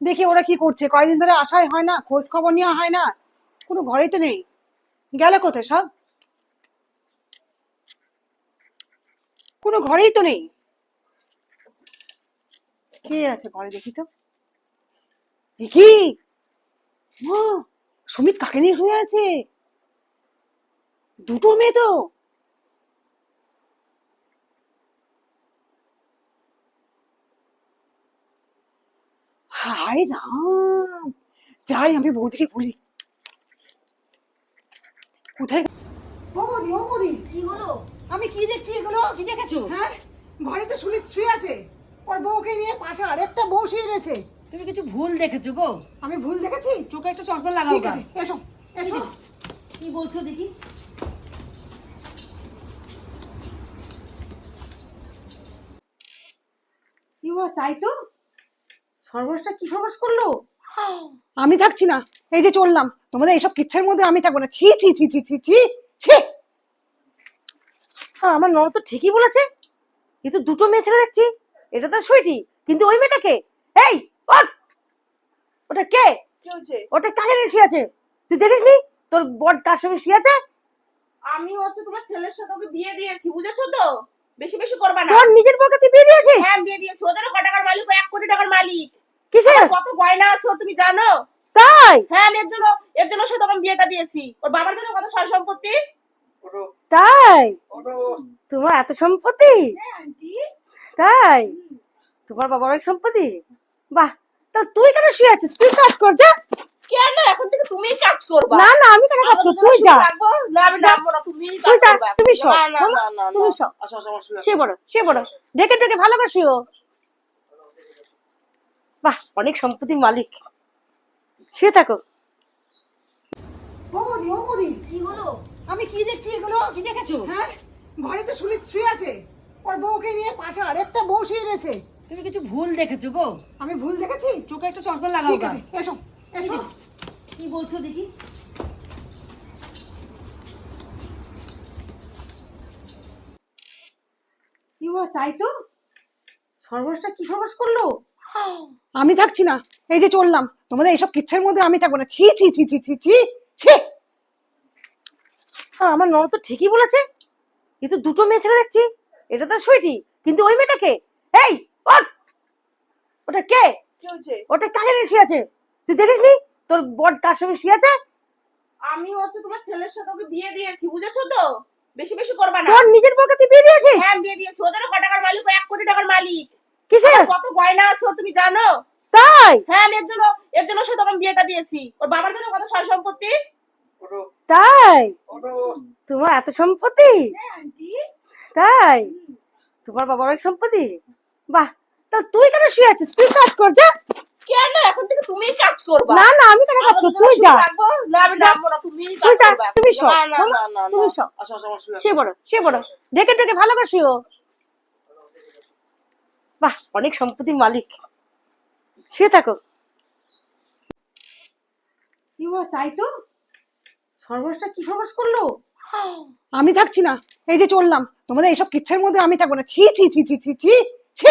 দেখি ওরা কি করছে। কয়দিন ধরে আসাই হয় না খোঁজ খবর নেওয়া হয় না। কোনো ঘরেই তো নেই। গেল কোথায় সব? কোনো ঘরেই তো নেই। কে আছে ঘরে দেখি তো? কি? সুমিত কাকে নিয়ে হয়ে আছে? দুটো মেয়ে তো। হায় রাম যাই আমি বৌদিকে বলি। কোথায় ও বৌদি ও বৌদি। কি হলো? আমি কি দেখছি এগুলো? কি দেখেছ? হ্যাঁ ঘরে তো শুনে শুয়ে আছে। ওর বউকে নিয়ে পাশে আরেকটা বউ শুয়ে রয়েছে। তুমি কিছু ভুল দেখেছ গো? আমি ভুল দেখেছি? চোখে একটা চশমা লাগাও গা। এসো এসো। কি বলছো দেখি? কি বল, তাই তো? সর্বনাশটা কি সর্বনাশ করল? আমি থাকছি না। এই যে চললাম। তোমাদের এইসব কিচ্ছের মধ্যে আমি থাকব না। ছি ছি ছি ছি ছি ছি ছি। হ্যাঁ আমার ননদ তো ঠিকই বলেছে। এ তো দুটো মেয়ে ছেলে দেখছি। এটা তো সুইটি কিন্তু ওই মেয়েটা কে? এই! ওটা কে? ওটা কাকে নিয়ে শুয়ে আছে? তুই দেখিসনি তোর বর কার সঙ্গে শুয়ে আছে? আমি হচ্ছে তোমার ছেলের সাথে ওকে বিয়ে দিয়েছি বুঝেছ তো? বেশি বেশি করবা না। তোর নিজের তুই বিয়ে দিয়েছিস হ্যাঁ বিয়ে দিয়েছি। ওদেরও ক টাকার মালিক ও এক কোটি টাকার মালিক। কিসের? কত গয়না আছে তুমি জানো? তাই? হ্যাঁ আমি এর জন্য এর জন্য সে তখন বিয়েটা দিয়েছি। ওর বাবার জন্য কত সয় সম্পত্তি? তাই? তোমার এত সম্পত্তি? তাই? তোমার বাবার অনেক সম্পত্তি? বাহ! তা তুই কেন শুয়ে আছিস? তুই কাজ কর যা! কেন? এখন থেকে তুমিই কাজ করবা। না না আমি কেন কাজ করব তুই যা। না আমি রাখব না তুমিই কাজ করবা তুমি শো না না না না না তুমি শো। সে বড় সে বড়। ঢেকে ঢেকে ভালো করে শুয়ো। বাহ অনেক সম্পত্তির মালিক। শুয়ে থাকো। ও বৌদি ও বৌদি কি হলো? আমি কি দেখছি এগুলো? কি দেখেছ? হ্যাঁ? ঘরে তো শুনে শুয়ে আছে। ওর বউকে নিয়ে পাশে আরেকটা বউ শুয়ে রয়েছে। তুমি কিছু ভুল দেখেছ গো? আমি ভুল দেখেছি? চোখে একটা চশমা লাগাও ঠিক আছে এসো। এসো। কি বলছো দেখি কি বল, তাই তো? সর্বনাশটা কি সর্বনাশ করল? আমি থাকছি না। এই যে চললাম। তোমাদের এইসব কিচ্ছের মধ্যে আমি থাকব না। ছি ছি ছি ছি ছি ছি ছি। হ্যাঁ আমার ননদ তো ঠিকই বলেছে। এ তো দুটো মেয়ে ছেলে দেখছি। এটা তো সুইটি। কিন্তু ওই মেয়েটা কে? এই! ওটা কে? ওটা কাকে নিয়ে আছে? তুই দেখিসনি? তোর বর কার সঙ্গে শুয়ে আছে? আমি হচ্ছে তোমার ছেলের সাথে ওকে বিয়ে দিয়েছি বুঝেছ তো? বেশি বেশি করবা না। তোর নিজের বউকে তুই বিয়ে দিয়েছিস? হ্যাঁ বিয়ে দিয়েছি। ওদেরও ক টাকার মালিক ও এক কোটি টাকার মালিক। কিসের? কত গয়না আছে ওর তুমি জানো? তাই? হ্যাঁ আমি এর জন্য এর জন্য সে তখন বিয়েটা দিয়েছি। ওর বাবার জন্য কত সয় সম্পত্তি? তাই? তোমার এত সম্পত্তি? তাই? তোমার বাবার অনেক সম্পত্তি? বাহ তা তুই কেন শুয়ে আছিস? তুই কাজ কর যা। কেন এখন থেকে তুমিই কাজ করবা। না না আমি কেন কাজ করব? তুই যা না আমি রাখব না তুমিই কাজ যা তুমি শো না না না না তুমি না। শো সে বড় সে বড়। ঢেকে ঢেকে ভালো করে বাহ অনেক সম্পত্তির মালিক। শুয়ে থাকো। কি বল, তাই তো? সর্বনাশটা কি সর্বনাশ করল? আমি থাকছি না। এই যে চললাম। তোমাদের এইসব কিচ্ছের মধ্যে আমি থাকব না। ছি ছি ছি ছি ছি ছি ছি।